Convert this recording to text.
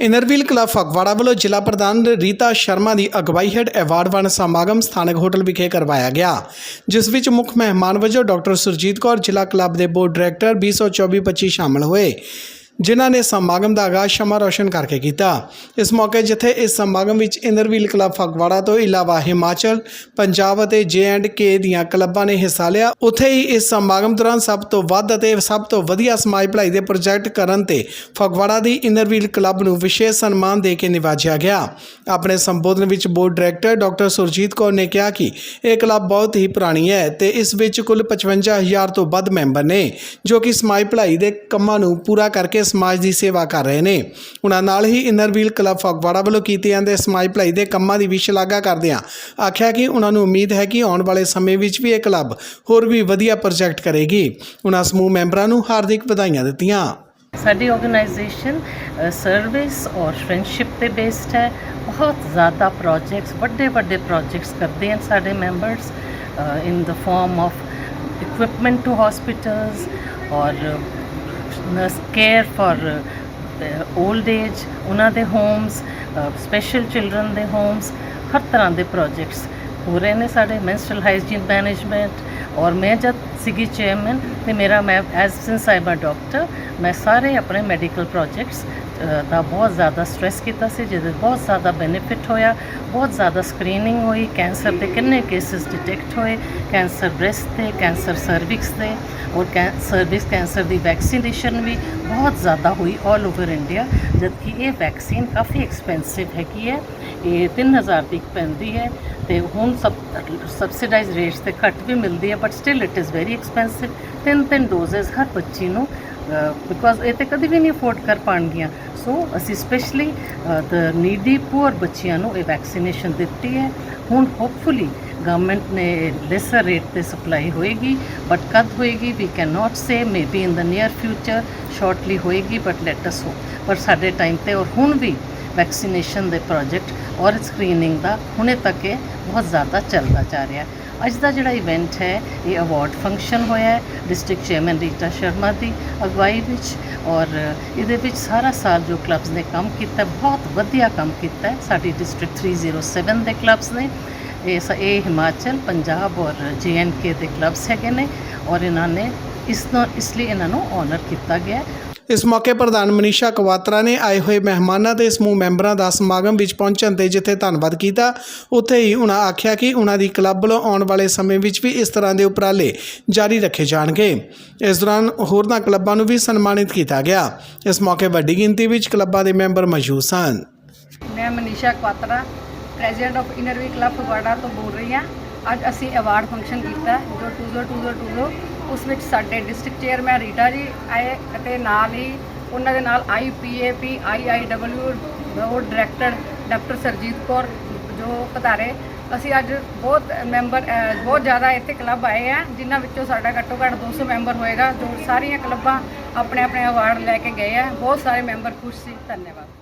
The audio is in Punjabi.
ਇਨਰਵੀਲ ਕਲੱਬ ਫਗਵਾੜਾ ਵੱਲੋਂ ਜ਼ਿਲ੍ਹਾ ਪ੍ਰਧਾਨ ਰੀਤਾ ਸ਼ਰਮਾ ਦੀ ਅਗਵਾਈ ਹੇਠ ਐਵਾਰਡ ਵੰਡ ਸਮਾਗਮ ਸਥਾਨਕ ਹੋਟਲ ਵਿਖੇ ਕਰਵਾਇਆ ਗਿਆ, ਜਿਸ ਵਿੱਚ ਮੁੱਖ ਮਹਿਮਾਨ ਵਜੋਂ ਡਾਕਟਰ ਸੁਰਜੀਤ ਕੌਰ, ਜ਼ਿਲ੍ਹਾ ਕਲੱਬ ਦੇ ਬੋਰਡ ਡਾਇਰੈਕਟਰ 2024-25 ਸ਼ਾਮਲ ਹੋਏ। ਜਿਨ੍ਹਾਂ ਨੇ ਸਮਾਗਮ ਦਾ ਆਗਾਜ਼ ਸ਼ਮਾ ਰੋਸ਼ਨ ਕਰਕੇ ਕੀਤਾ। ਇਸ ਮੌਕੇ ਜਿੱਥੇ ਇਸ ਸਮਾਗਮ ਵਿੱਚ ਇਨਰਵੀਲ ਕਲੱਬ ਫਗਵਾੜਾ ਤੋਂ ਇਲਾਵਾ ਹਿਮਾਚਲ, ਪੰਜਾਬ ਅਤੇ ਜੇ ਐਂਡ ਕੇ ਦੀਆਂ ਕਲੱਬਾਂ ਨੇ ਹਿੱਸਾ ਲਿਆ। ਉੱਥੇ ਹੀ ਇਸ ਸਮਾਗਮ ਦੌਰਾਨ ਸਭ ਤੋਂ ਵੱਧ ਅਤੇ ਸਭ ਤੋਂ ਵਧੀਆ ਸਮਾਜ ਭਲਾਈ ਦੇ ਪ੍ਰੋਜੈਕਟ ਕਰਨ ਤੇ ਫਗਵਾੜਾ ਦੀ ਇਨਰਵੀਲ ਕਲੱਬ ਨੂੰ ਵਿਸ਼ੇਸ਼ ਸਨਮਾਨ ਦੇ ਕੇ ਨਿਵਾਜਿਆ ਗਿਆ। ਆਪਣੇ ਸੰਬੋਧਨ ਵਿੱਚ board director doctor Surjit Kaur ਨੇ ਕਿਹਾ ਕਿ ਇਹ ਕਲੱਬ ਬਹੁਤ ਹੀ ਪੁਰਾਣੀ ਹੈ ਤੇ ਇਸ ਵਿੱਚ ਕੁੱਲ 55000 ਤੋਂ ਵੱਧ ਮੈਂਬਰ ਨੇ, ਜੋ ਕਿ ਸਮਾਜ ਭਲਾਈ ਦੇ ਕੰਮਾਂ ਨੂੰ ਪੂਰਾ ਕਰਕੇ ਸਮਾਜ ਦੀ ਸੇਵਾ ਕਰ ਰਹੇ ਨੇ। ਉਹਨਾਂ ਨਾਲ ਹੀ ਇਨਰ ਵੀਲ ਕਲੱਬ ਫਗਵਾੜਾ ਵੱਲੋਂ ਕੀਤੇ ਜਾਂਦੇ ਸਮਾਜ ਭਲਾਈ ਦੇ ਕੰਮਾਂ ਦੀ ਵੀ ਸ਼ਲਾਘਾ ਕਰਦੇ ਕਰਦਿਆਂ ਆਖਿਆ ਕਿ ਉਹਨਾਂ ਨੂੰ ਉਮੀਦ ਹੈ ਕਿ ਆਉਣ ਵਾਲੇ ਸਮੇਂ ਵਿੱਚ ਵੀ ਇਹ ਕਲੱਬ ਹੋਰ ਵੀ ਵਧੀਆ ਪ੍ਰੋਜੈਕਟ ਕਰੇਗੀ। ਉਹਨਾਂ ਸਮੂਹ ਮੈਂਬਰਾਂ ਨੂੰ ਹਾਰਦਿਕ ਵਧਾਈਆਂ ਦਿੱਤੀਆਂ। ਸਾਡੀ ਆਰਗੇਨਾਈਜੇਸ਼ਨ ਸਰਵਿਸ ਔਰ ਫਰੈਂਡਸ਼ਿਪ ਤੇ ਬੇਸਡ ਹੈ। ਬਹੁਤ ਜ਼ਿਆਦਾ ਪ੍ਰੋਜੈਕਟਸ ਵੱਡੇ ਵੱਡੇ ਪ੍ਰੋਜੈਕਟਸ ਕਰਦੇ ਹਨ ਸਾਡੇ members in the form of equipment to hospitals ਔਰ ਕੇਅਰ ਫॉर ਓਲਡ ਏਜ ਉਹਨਾਂ ਦੇ ਹੋਮਸ ਸਪੈਸ਼ਲ ਚਿਲड्रन ਦੇ ਹੋਮਸ ਹਰ ਤਰ੍ਹਾਂ ਦੇ ਪ੍ਰੋਜੈਕਟਸ ਹੋ ਰਹੇ ਨੇ ਸਾਡੇ ਮੈਨਸਟਰਲ ਹਾਈਜੀਨ ਮੈਨੇਜਮੈਂਟ ਔਰ ਮੈਂ ਜਦ ਸੀਗੀ ਚੇਅਰਮੈਨ ਤੇ ਮੇਰਾ ਮੈਂ ਐਸ ਸਿੰਸ ਆਈ ਬਾ ਡਾਕਟਰ ਮੈਂ ਸਾਰੇ ਆਪਣੇ ਮੈਡੀਕਲ ਪ੍ਰੋਜੈਕਟਸ ਦਾ ਬਹੁਤ ਜ਼ਿਆਦਾ ਸਟ੍ਰੈਸ ਕੀਤਾ ਸੀ, ਜਿਹਦੇ ਬਹੁਤ ਜ਼ਿਆਦਾ ਬੈਨੀਫਿਟ ਹੋਇਆ, ਬਹੁਤ ਜ਼ਿਆਦਾ ਸਕਰੀਨਿੰਗ ਹੋਈ ਕੈਂਸਰ ਦੇ ਕਿੰਨੇ ਕੇਸਿਸ ਡਿਟੈਕਟ ਹੋਏ ਕੈਂਸਰ ਬ੍ਰੈਸਟ ਤੇ ਕੈਂਸਰ ਸਰਵਿਕਸ ਤੇ, ਔਰ ਸਰਵਿਕਸ ਕੈਂਸਰ ਦੀ ਵੈਕਸੀਨੇਸ਼ਨ ਵੀ ਬਹੁਤ ਜ਼ਿਆਦਾ ਹੋਈ ਆਲ ਓਵਰ ਇੰਡੀਆ ਜਦਕਿ ਇਹ ਵੈਕਸੀਨ ਕਾਫੀ ਐਕਸਪੈਂਸਿਵ ਹੈਗੀ ਹੈ, ਇਹ 3000 ਦੀ ਪੈਂਦੀ ਹੈ, ਤੇ ਹੁਣ ਸਬ ਸਬਸਿਡਾਈਜ਼ ਰੇਟਸ ਤੇ ਘੱਟ ਵੀ ਮਿਲਦੀ ਹੈ but still it is very expensive ਤਿੰਨ ਤਿੰਨ ਡੋਜ਼ਸ ਹਰ ਬੱਚੀ ਨੂੰ ਬਿਕੋਜ਼ ਇਹ ਤੇ ਕਦੀ ਵੀ ਨਹੀਂ ਅਫੋਰਡ ਕਰ ਪਾਣਗੀਆਂ। ਸੋ ਅਸੀਂ ਸਪੈਸ਼ਲੀ ਦ ਨੀਡੀ ਪੂਅਰ ਬੱਚਿਆਂ ਨੂੰ ਇਹ ਵੈਕਸੀਨੇਸ਼ਨ ਦਿੱਤੀ ਹੈ। ਹੁਣ ਹੋਪਫੁਲੀ ਗਵਰਨਮੈਂਟ ਨੇ ਲੈਸਰ ਰੇਟ ਤੇ ਸਪਲਾਈ ਹੋਏਗੀ ਬਟ ਕਦ ਹੋਏਗੀ ਵੀ can not say maybe in the near future shortly ਹੋਏਗੀ ਬਟ ਲੈਟ ਅਸ ਹੋ ਪਰ ਸਾਡੇ ਟਾਈਮ ਤੇ ਔਰ ਹੁਣ ਵੀ ਵੈਕਸੀਨੇਸ਼ਨ ਦੇ ਪ੍ਰੋਜੈਕਟ ਔਰ ਸਕਰੀਨਿੰਗ ਦਾ ਹੁਣੇ ਤੱਕ ਇਹ ਬਹੁਤ ਜ਼ਿਆਦਾ ਚੱਲਦਾ ਜਾ ਰਿਹਾ। ਹੈ ਅੱਜ ਦਾ ਜਿਹੜਾ ਇਵੈਂਟ ਹੈ, ਇਹ ਅਵਾਰਡ ਫੰਕਸ਼ਨ ਹੋਇਆ ਹੈ ਡਿਸਟ੍ਰਿਕਟ ਚੇਅਰਮੈਨ ਰੀਤਾ ਸ਼ਰਮਾ ਦੀ ਅਗਵਾਈ ਵਿੱਚ ਔਰ ਇਹਦੇ ਵਿੱਚ ਸਾਰਾ ਸਾਲ ਜੋ ਕਲੱਬਸ ਨੇ ਕੰਮ ਕੀਤਾ, ਬਹੁਤ ਵਧੀਆ ਕੰਮ ਕੀਤਾ ਸਾਡੀ ਡਿਸਟ੍ਰਿਕਟ 307 ਦੇ ਕਲੱਬਸ ਨੇ, ਇਹ ਸ- ਇਹ ਹਿਮਾਚਲ, ਪੰਜਾਬ ਔਰ ਕੇ ਦੇ ਕਲੱਬਸ ਹੈਗੇ ਨੇ ਔਰ ਇਹਨਾਂ ਨੇ ਇਸ ਨੂੰ, ਇਸ ਲਈ ਇਹਨਾਂ ਨੂੰ ਆਨਰ ਕੀਤਾ ਗਿਆ ਇਸ ਮੌਕੇ ਪ੍ਰਧਾਨ ਮਨੀਸ਼ਾ ਕਵਾਤਰਾ ਨੇ ਆਏ ਹੋਏ ਮਹਿਮਾਨਾਂ ਤੇ ਸਮੂਹ ਮੈਂਬਰਾਂ ਦਾ ਸਮਾਗਮ ਵਿੱਚ ਪਹੁੰਚਣ ਤੇ ਜਿੱਥੇ ਧੰਨਵਾਦ ਕੀਤਾ, ਉੱਥੇ ਹੀ ਉਹਨਾਂ ਆਖਿਆ ਕਿ ਉਹਨਾਂ ਦੀ ਕਲੱਬ ਵੱਲੋਂ ਆਉਣ ਵਾਲੇ ਸਮੇਂ ਵਿੱਚ ਵੀ ਇਸ ਤਰ੍ਹਾਂ ਦੇ ਉਪਰਾਲੇ ਜਾਰੀ ਰੱਖੇ ਜਾਣਗੇ। ਇਸ ਦੌਰਾਨ ਹੋਰਨਾਂ ਕਲੱਬਾਂ ਨੂੰ ਵੀ ਸਨਮਾਨਿਤ ਕੀਤਾ ਗਿਆ। ਇਸ ਮੌਕੇ ਵੱਡੀ ਗਿਣਤੀ ਵਿੱਚ ਕਲੱਬਾਂ ਦੇ ਮੈਂਬਰ ਮੌਜੂਦ ਸਨ। ਮੈਂ Manisha Kwatra, president of inner wheel club Phagwara ਤੋਂ ਬੋਲ ਰਹੀ ਹਾਂ। ਅੱਜ ਅਸੀਂ ਅਵਾਰਡ ਫੰਕਸ਼ਨ ਕੀਤਾ, ਜੋ 2020 ਉਸ ਵਿੱਚ ਸਾਡੇ ਡਿਸਟ੍ਰਿਕਟ ਚੇਅਰਮੈਨ ਰੀਟਾ ਜੀ ਆਏ ਅਤੇ ਨਾਲ ਹੀ ਉਹਨਾਂ ਦੇ ਨਾਲ IPAP IIW board director doctor Surjit Kaur ਜੋ ਪਧਾਰੇ। ਅਸੀਂ ਅੱਜ ਬਹੁਤ ਮੈਂਬਰ ਬਹੁਤ ਜ਼ਿਆਦਾ ਇੱਥੇ ਕਲੱਬ ਆਏ ਆ, ਜਿਨ੍ਹਾਂ ਵਿੱਚੋਂ ਸਾਡਾ ਘੱਟੋ ਘੱਟ 200 ਮੈਂਬਰ ਹੋਏਗਾ, ਜੋ ਸਾਰੀਆਂ ਕਲੱਬਾਂ ਆਪਣੇ ਆਪਣੇ ਅਵਾਰਡ ਲੈ ਕੇ ਗਏ ਆ। ਬਹੁਤ ਸਾਰੇ ਮੈਂਬਰ ਖੁਸ਼ ਸੀ। ਧੰਨਵਾਦ।